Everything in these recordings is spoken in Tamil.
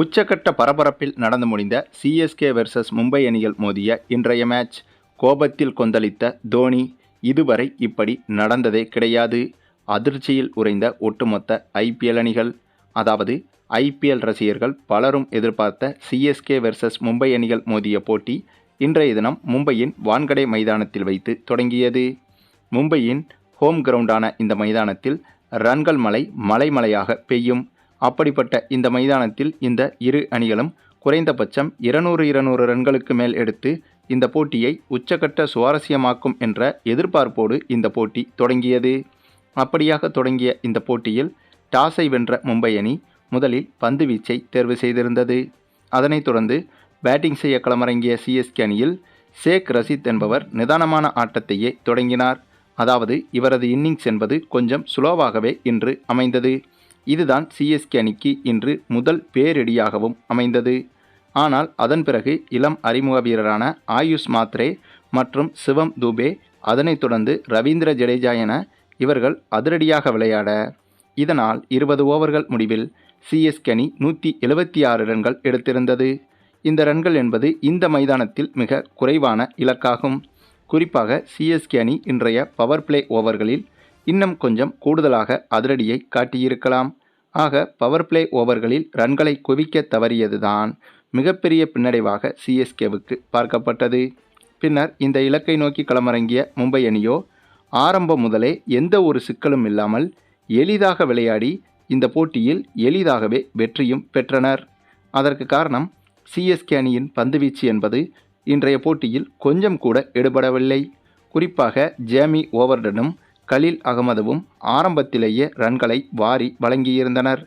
உச்சக்கட்ட பரபரப்பில் நடந்து முடிந்த சிஎஸ்கே வெர்சஸ் மும்பை அணிகள் மோதிய இன்றைய மேட்ச் கோபத்தில் கொந்தளித்த தோனி இதுவரை இப்படி நடந்ததே கிடையாது. அதிர்ச்சியில் உறைந்த ஒட்டுமொத்த ஐபிஎல் அணிகள் அதாவது ஐபிஎல் ரசிகர்கள் பலரும் எதிர்பார்த்த சிஎஸ்கே வெர்சஸ் மும்பை அணிகள் மோதிய போட்டி இன்றைய தினம் மும்பையின் வான்கடை மைதானத்தில் வைத்து தொடங்கியது. மும்பையின் ஹோம் கிரவுண்டான இந்த மைதானத்தில் ரன்கள் மலை மலைமலையாக பெய்யும். அப்படிப்பட்ட இந்த மைதானத்தில் இந்த இரு அணிகளும் குறைந்தபட்சம் இருநூறு இருநூறு ரன்களுக்கு மேல் எடுத்து இந்த போட்டியை உச்சகட்ட சுவாரஸ்யமாக்கும் என்ற எதிர்பார்ப்போடு இந்த போட்டி தொடங்கியது. அப்படியாக தொடங்கிய இந்த போட்டியில் டாஸை வென்ற மும்பை அணி முதலில் பந்து வீச்சை தேர்வு செய்திருந்தது. அதனைத் தொடர்ந்து பேட்டிங் செய்ய களமிறங்கிய சிஎஸ்கே அணியில் ஷேக் ரஷீத் என்பவர் நிதானமான ஆட்டத்தையே தொடங்கினார். அதாவது இவரது இன்னிங்ஸ் என்பது கொஞ்சம் சுலோவாகவே இன்று அமைந்தது. இதுதான் சிஎஸ்கே அணிக்கு இன்று முதல் பேரடியாகவும் அமைந்தது. ஆனால் அதன் பிறகு இளம் அறிமுக வீரரான ஆயுஷ் மாத்ரே மற்றும் சிவம் துபே அதனைத் தொடர்ந்து ரவீந்திர ஜடேஜா என இவர்கள் அதிரடியாக விளையாட இதனால் இருபது ஓவர்கள் முடிவில் சிஎஸ்கே அணி நூற்றி எழுபத்தி ஆறு ரன்கள் எடுத்திருந்தது. இந்த ரன்கள் என்பது இந்த மைதானத்தில் மிக குறைவான இலக்காகும். குறிப்பாக சிஎஸ்கே அணி இன்றைய பவர் பிளே ஓவர்களில் இன்னும் கொஞ்சம் கூடுதலாக அதிரடியை காட்டியிருக்கலாம். ஆக பவர் பிளே ஓவர்களில் ரன்களை குவிக்க தவறியதுதான் மிகப்பெரிய பின்னடைவாக சிஎஸ்கேவுக்கு பார்க்கப்பட்டது. பின்னர் இந்த இலக்கை நோக்கி களமிறங்கிய மும்பை அணியோ ஆரம்பம் முதலே எந்த ஒரு சிக்கலும் இல்லாமல் எளிதாக விளையாடி இந்த போட்டியில் எளிதாகவே வெற்றியும் பெற்றனர். அதற்கு காரணம் சிஎஸ்கே அணியின் பந்துவீச்சு என்பது இன்றைய போட்டியில் கொஞ்சம் கூட எடுபடவில்லை. குறிப்பாக ஜேமி ஓவர்டனும் கலீல் அகமதுவும் ஆரம்பத்திலேயே ரன்களை வாரி வழங்கியிருந்தனர்.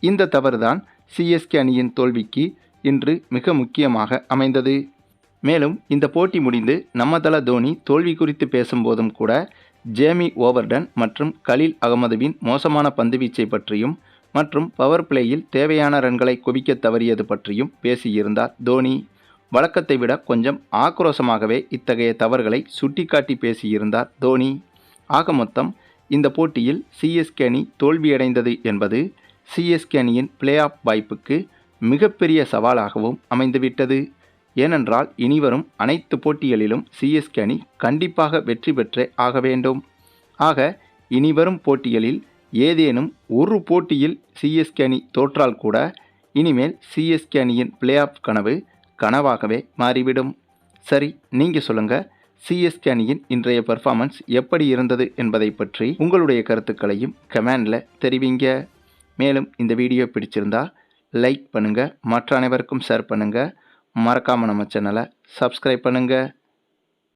இந்த தவறுதான் சிஎஸ்கே அணியின் தோல்விக்கு இன்று மிக முக்கியமாக அமைந்தது. மேலும் இந்த போட்டி முடிந்து நம்மதள தோனி தோல்வி குறித்து பேசும்போதும் கூட ஜேமி ஓவர்டன் மற்றும் கலீல் அகமதுவின் மோசமான பந்துவீச்சை பற்றியும் மற்றும் பவர் பிளேயில் தேவையான ரன்களை குவிக்க தவறியது பற்றியும் பேசியிருந்தார் தோனி. வழக்கத்தை விட கொஞ்சம் ஆக்ரோஷமாகவே இத்தகைய தவறுகளை சுட்டிக்காட்டி பேசியிருந்தார் தோனி. ஆக மொத்தம் இந்த போட்டியில் சிஎஸ்கே அணி தோல்வியடைந்தது என்பது சிஎஸ்கே அணியின் பிளே ஆஃப் வாய்ப்புக்கு மிகப்பெரிய சவாலாகவும் அமைந்துவிட்டது. ஏனென்றால் இனிவரும் அனைத்து போட்டிகளிலும் சிஎஸ்கே அணி கண்டிப்பாக வெற்றி பெற்றே ஆக வேண்டும். ஆக இனிவரும் போட்டிகளில் ஏதேனும் ஒரு போட்டியில் சிஎஸ்கே அணி தோற்றால் கூட இனிமேல் சிஎஸ்கே அணியின் பிளே ஆஃப் கனவு கனவாகவே மாறிவிடும். சரி நீங்கள் சொல்லுங்கள் சிஎஸ்கே அணியின் இன்றைய பெர்ஃபார்மன்ஸ் எப்படி இருந்தது என்பதை பற்றி உங்களுடைய கருத்துக்களையும் கமெண்டில் தெரிவிங்க. மேலும் இந்த வீடியோ பிடிச்சிருந்தா லைக் பண்ணுங்கள் மற்ற அனைவருக்கும் ஷேர் பண்ணுங்கள் மறக்காமல் நம்ம சேனலை சப்ஸ்கிரைப் பண்ணுங்கள்